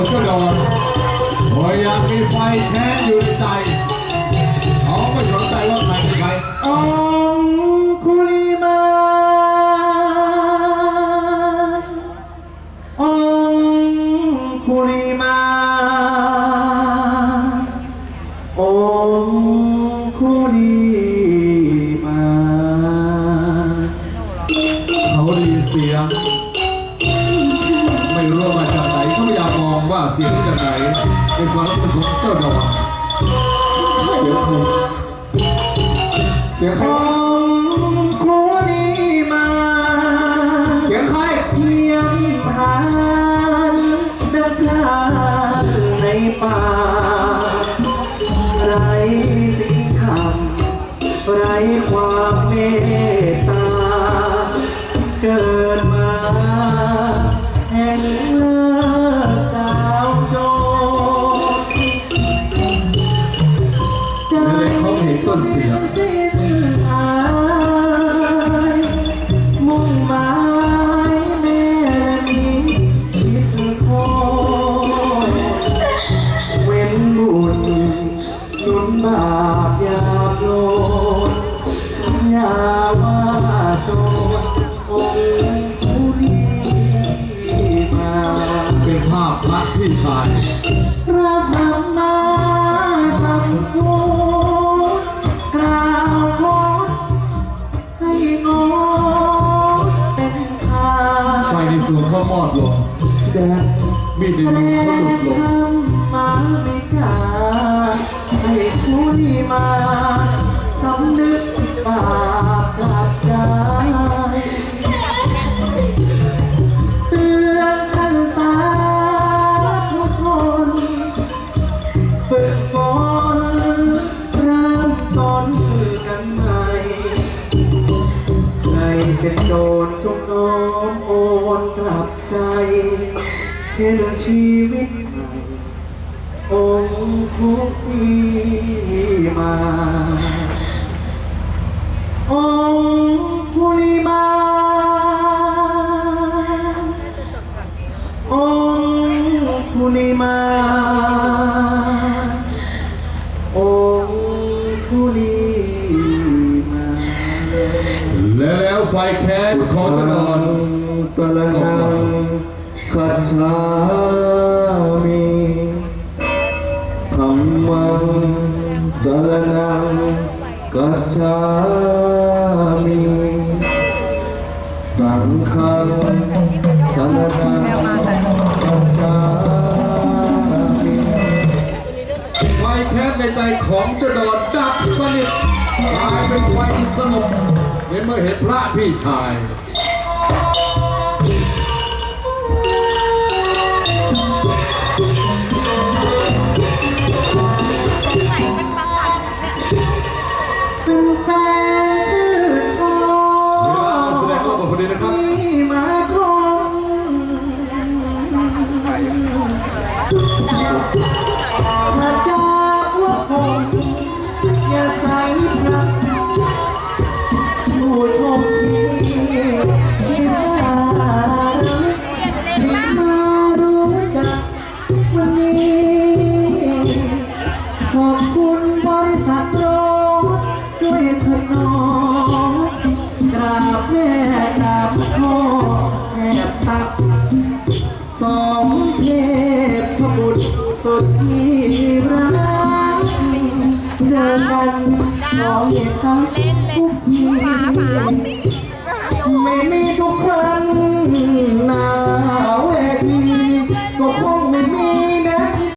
วนเจ้าดอนโอ้ยยังมีไฟแค้อยู่ในใจ เขาไม่สนใจว่าใครเป็นใครองคุลิมาองคุลิมาองคุลิมา เขาด้ยินเสียง ในความรู้สึกของเจ้าดอนเสียงคงเสียงใครอวะงคุลิมาเสียงใครเพียงผ่านเดินทางในป่าไรสิ่งคำไรความเมตตา เกิดมาแห่งเลิกดา สิ้นหายมุ่งหมายแม่นี้คิดคอยเว้นบุญนุนบาปยาโปรดอย่าว่าโจรองค์ผู้นี้มาเป็นภาพพระพี่ชายพระสัมมาสัมพุทธ มีดในแสดมือเขาหลุดลงมาไม่กาให้คุยมาสำนึกบาปกลับใจเตือนท่านสาธุชนฝึกฝนเริ่มต้นกันใหม่ใครเป็นโจรจงน้อมโอนกลับใจ เช่นชีวิตใหม่องค์ผู้ที่มาองค์ผู้ลิมาองค์คุลิมาองค์คุลิมาและแล้วไฟแค้นของจ้าดอนสรนัง คัจฉามิธรรมังสรนังคัจฉามิสังฆังสรนังคัจฉามิไฟแค้นในใจของเจดอนดับสนิทกลายเป็นไฟสงบในเมื่อเห็นพระพี่ชาย เป็นแฟนชื่อทอเวลามาแสดงก็หมดพอดีนะครับที่มาชมถ้าจากว่าผมอย่าใส่พระ กับที่รักเจอกันน้องเห็นเขาทุกที